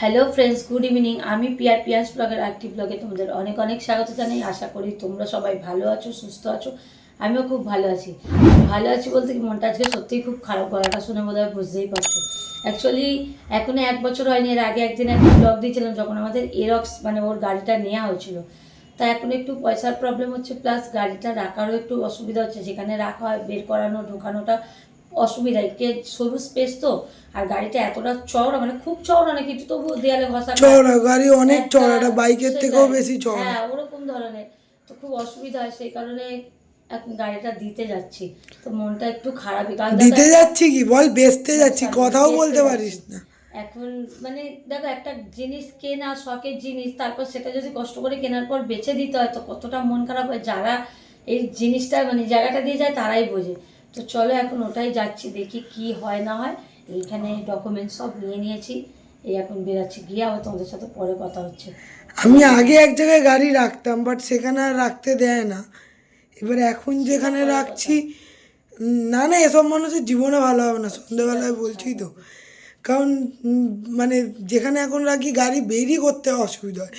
Hello friends good evening আমি পিয়ার পিয়াস ব্লগের একটি ব্লগে তোমাদের অনেক অনেক স্বাগত জানাই। আশা করি তোমরা সবাই ভালো আছো, সুস্থ আছো। আমিও খুব ভালো আছি। ভালো আছি বলতে কি, মনটা আজকে সত্যিই খুব খারাপ। গলাটা শুনে বোধ হয় বুঝতেই পারছ। অ্যাকচুয়ালি এখনও এক বছর হয়নি, এর আগে একদিন একটা ব্লগ দিয়েছিলাম যখন আমাদের এরক্স মানে ওর গাড়িটা নেওয়া হয়েছিল। তা এখন একটু পয়সার প্রবলেম হচ্ছে প্লাস গাড়িটা রাখারও একটু অসুবিধা হচ্ছে। যেখানে রাখা হয়, বের করানো, ঢোকানোটা অসুবিধা। একটু সরু স্পেস তো আর গাড়িটা এতটা চওড়া মানে খুব চওড়া না কিন্তু তবুও দেয়ালে ঘষা। চওড়া গাড়ি অনেক চওড়াটা বাইকের থেকেও বেশি চওড়া। হ্যাঁ ওরকম ধরনের। তো খুব অসুবিধা হয় সেই কারণে এখন গাড়িটা দিতে যাচ্ছি। তো মনটা একটু খারাপই কারণ দিতে যাচ্ছি কি? বল বেচতে যাচ্ছি আচ্ছা, কথাও বলতে পারিস না। এখন মানে দেখো একটা জিনিস কেনা শখের জিনিস তারপর সেটা যদি কষ্ট করে কেনার পর বেচে দিতে হয় তো কতটা মন খারাপ হয়। যারা এই জিনিসটা মানে জায়গাটা দিয়ে যায় তারাই বোঝে। তো চলো এখন ওটাই যাচ্ছি দেখি কি হয় না হয়। এইখানে ডকুমেন্টস সব নিয়ে নিয়েছি। এই এখন বেরাচ্ছি গিয়ে আবার তোমাদের সাথে পরে কথা হচ্ছে। আমি আগে এক জায়গায় গাড়ি রাখতাম বাট সেখানে আর রাখতে দেয় না। এবার এখন যেখানে রাখছি না না এসব মানুষের জীবনে ভালো হবে না সন্ধ্যেবেলায় বলছি তো। কারণ মানে যেখানে এখন রাখি গাড়ি বেরই করতে অসুবিধা হয়।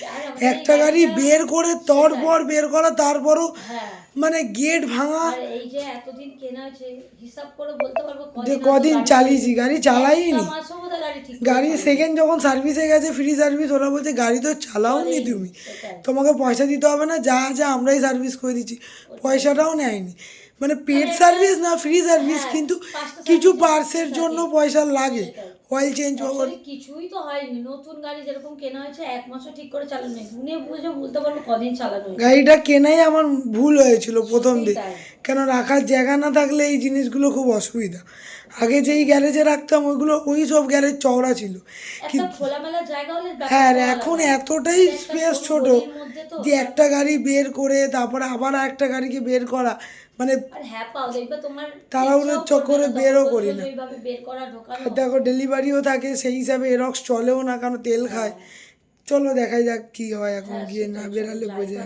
একটা গাড়ি বের করে তারপর বের করা তারপরও হ্যাঁ। মানে গেট ভাঙা। এই যে এতদিন কেনা হয়েছে হিসাব করে বলতে পারব যে কদিন চালিয়েছি গাড়ি চালাইনি। গাড়ি সেকেন্ড যখন সার্ভিসে গেছে ফ্রি সার্ভিস ওরা বলছে গাড়ি তো চালাওনি তুমি। তোমাকে পয়সা দিতে হবে না যা যা আমরাই সার্ভিস করে দিচ্ছি। পয়সাটাও নেয়নি। মানে পেড সার্ভিস না ফ্রি সার্ভিস হ্যাঁ, কিন্তু কিছু পার্সের জন্য পয়সা লাগে। অয়েল চেঞ্জ আসলে কিছুই তো হয়নি। নতুন গাড়ি যেরকম কেনা হয়েছে এক মাসও ঠিক করে চালানো নেই গুনে বুঝে বলতে পারব কদিন চালানো গাড়িটা কেনাই আমার ভুল হয়েছিল প্রথম দিন। কেন রাখার জায়গা না থাকলে এই জিনিসগুলো খুব অসুবিধা। আগে যেই গ্যারেজে রাখতাম ওইগুলো ওই সব গ্যারেজ চওড়া ছিল। হ্যাঁ এখন এতটাই স্পেস ছোট যে একটা গাড়ি বের করে তারপরে আবার একটা গাড়িকে বের করা মানে হ্যাঁ তাড়াহুড়োর চক্করে বেরও করি না। দেখো ডেলিভারিও থাকে সেই হিসাবে এরক্স চলেও না কারণ তেল খায়। চলো দেখাই যাক কি হয় এখন গিয়ে না বেরালে বোঝা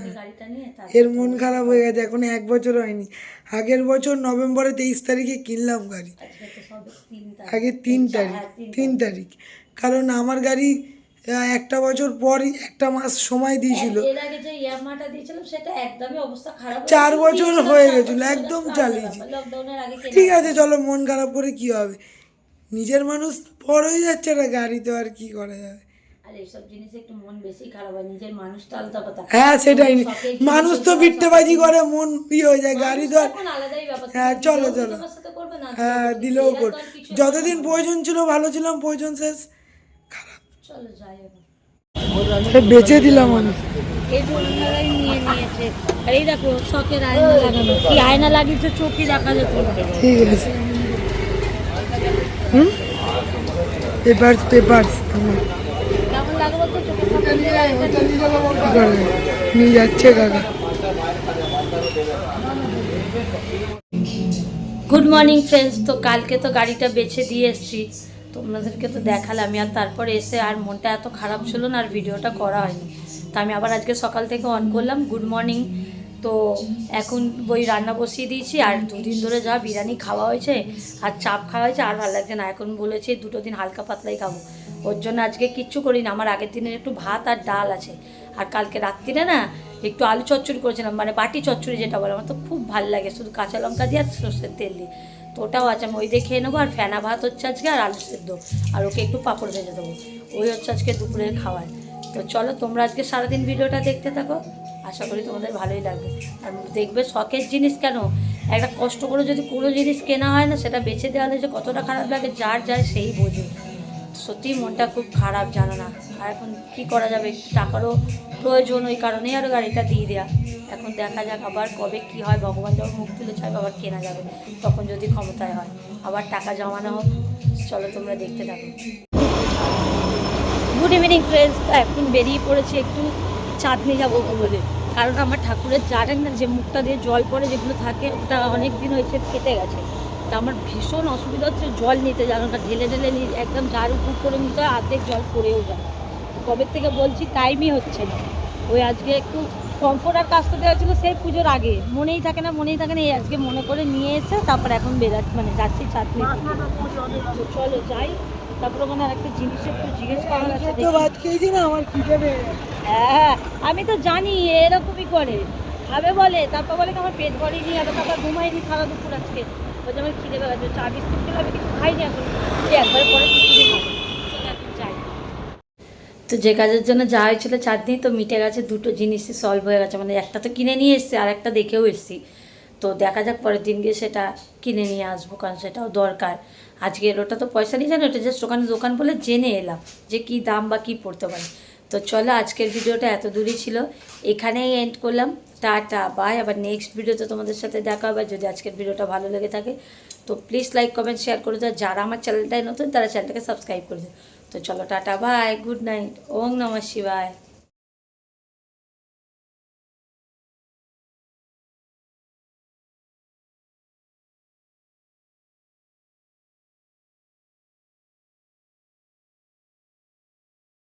এর মন খারাপ হয়ে গেছে এখন এক বছর হয়নি। আগের বছর নভেম্বরে তেইশ তারিখে কিনলাম গাড়ি। তারিখ। আগে তিন তারিখ হ্যাঁ, তিন তারিখ। কারণ আমার গাড়ি একটা বছর পরই একটা মাস সময় দিয়েছিল। হয়ে চার বছর হয়ে গেছিল, একদম চালিয়েছি। ঠিক আছে চলো মন খারাপ করে কি হবে? নিজের মানুষ পর হয়ে যাচ্ছে না গাড়িতে আর কি করা যাবে? আর এইসব জিনিসে একটু মন বেশি খারাপ হয় হ্যাঁ সেটাই মানুষ তো বিট্টেবাজি করে মন ইয়ে হয়ে যায় গাড়ি ব্যাপার হ্যাঁ, চলো, চলো। হ্যাঁ দিলেও কর যতদিন প্রয়োজন ছিল ভালো ছিলাম প্রয়োজন শেষ। খারাপ চলো যাই এখন সে বেচে দিলাম আমি। এই বন্ধুরাই নিয়ে নিয়েছে। এই দেখো শখের আয়না কি আয়না লাগিয়েছে চোখই দেখা যেত ঠিক আছে। হুম? পেপার্স। গুড মর্নিং ফ্রেন্ডস তো কালকে তো গাড়িটা বেছে দিয়ে এসেছি। তোমাদেরকে তো দেখালাম। আর তারপরে এসে আর মনটা এত খারাপ ছিল না, আর ভিডিওটা করা হয়নি। তা আমি আবার আজকে সকাল থেকে অন করলাম। গুড মর্নিং তো এখন বই রান্না বসিয়ে দিয়েছি, আর দুদিন ধরে যা বিরিয়ানি খাওয়া হয়েছে, আর চাপ খাওয়া হয়েছে, আর ভালো লাগছে না। এখন বলেছি দুটো দিন হালকা পাতলাই খাব। ওর জন্য আজকে কিচ্ছু করি না আমার আগের দিনের একটু ভাত আর ডাল আছে। আর কালকে রাত্রিরে না একটু আলু চচ্চড়ি করেছিলাম মানে বাটি চচ্চড়ি যেটা বলে, আমার তো খুব ভালো লাগে। শুধু কাঁচা লঙ্কা দিয়ে আর সর্ষের তেল দিয়ে। তো ওটাও আছে, আমি ওই দিয়ে খেয়ে নেব, আর ফেনা ভাত হচ্ছে আজকে, আর আলু সেদ্ধ। আর ওকে একটু পাঁপড় ভেজে দেবো। ওই হচ্ছে আজকে দুপুরের খাবার। তো চলো, তোমরা আজকে সারাদিন ভিডিওটা দেখতে থাকো। আশা করি তোমাদের ভালোই লাগবে। আর দেখবে শখের জিনিস কেন? একটা কষ্ট করে যদি কোনো জিনিস কেনা হয় না, সেটা বেছে দেওয়া হলে যে কতটা খারাপ লাগে, যার যায় সেই বোঝে। সত্যি মনটা খুব খারাপ, জানো না। আর এখন কি করা যাবে? টাকারও প্রয়োজন ওই কারণেই আরও গাড়িটা দিয়ে দেওয়া এখন দেখা যাক আবার কবে কি হয়। ভগবান যখন মুখ তুলে চাইবে আবার কেনা যাবে। তখন যদি ক্ষমতায় হয়। আবার টাকা জমানো হোক। চলো তোমরা দেখতে থাকো। গুড ইভিনিং ফ্রেন্ডস এখন বেরিয়ে পড়েছি একটু চাঁদনি যাব বলে। কারণ আমার ঠাকুরের জানেন না যে মুখটা দিয়ে জল পড়ে যেগুলো থাকে, ওটা অনেক দিন হয়েছে কেটে গেছে। তা আমার ভীষণ অসুবিধা হচ্ছে জল নিতে জানো না ঢেলে ঢেলে নিয়ে একদম জার উপর করে নিতে হয় অর্ধেক জল পড়েও যায়। কবে থেকে বলছি টাইমই হচ্ছে না। ওই আজকে একটু কমফোর্ট আর কাজটা দেওয়া ছিল সেই পুজোর আগে। মনেই থাকে না মনেই থাকে না এই আজকে মনে করে নিয়ে এসে তারপর এখন বেরাচ্ছি মানে যাচ্ছি চাটনি চলো যাই তারপরে মানে আরেকটা জিনিস একটু জিজ্ঞেস করার আছে না আমার গেছে। হ্যাঁ আমি তো জানি এরকমই করে। খাবে বলে তারপর বলে আমার পেট ভরেনি এত টাকা ঘুমাইনি সারা দুপুর আজকে। যে তো যে কাজের জন্য যাওয়া হয়েছিল দিন তো মিটে গেছে, দুটো জিনিসই সলভ হয়ে গেছে। মানে একটা তো কিনে নিয়ে এসেছি, আর একটা দেখেও এসেছি। তো দেখা যাক পরের দিন গিয়ে সেটা কিনে নিয়ে আসব, কারণ সেটাও দরকার। আজকে ওটা তো পয়সা নিয়ে জানো ওটা জাস্ট ওখানে দোকান বলে জেনে এলাম যে কি দাম বা কি পড়তে পারে। তো চলো আজকের ভিডিওটা এত দূরই ছিল। এখানেই এন্ড করলাম। টাটা বাই আবার নেক্সট ভিডিওতে তোমাদের সাথে দেখা হবে। যদি আজকের ভিডিওটা ভালো লেগে থাকে, তো প্লিজ লাইক কমেন্ট শেয়ার করে দাও। যারা আমার চ্যানেলটায় নতুন, তারা চ্যানেলটাকে সাবস্ক্রাইব করে দাও। তো চলো টাটা বাই গুড নাইট ওং নমঃ শিবায়।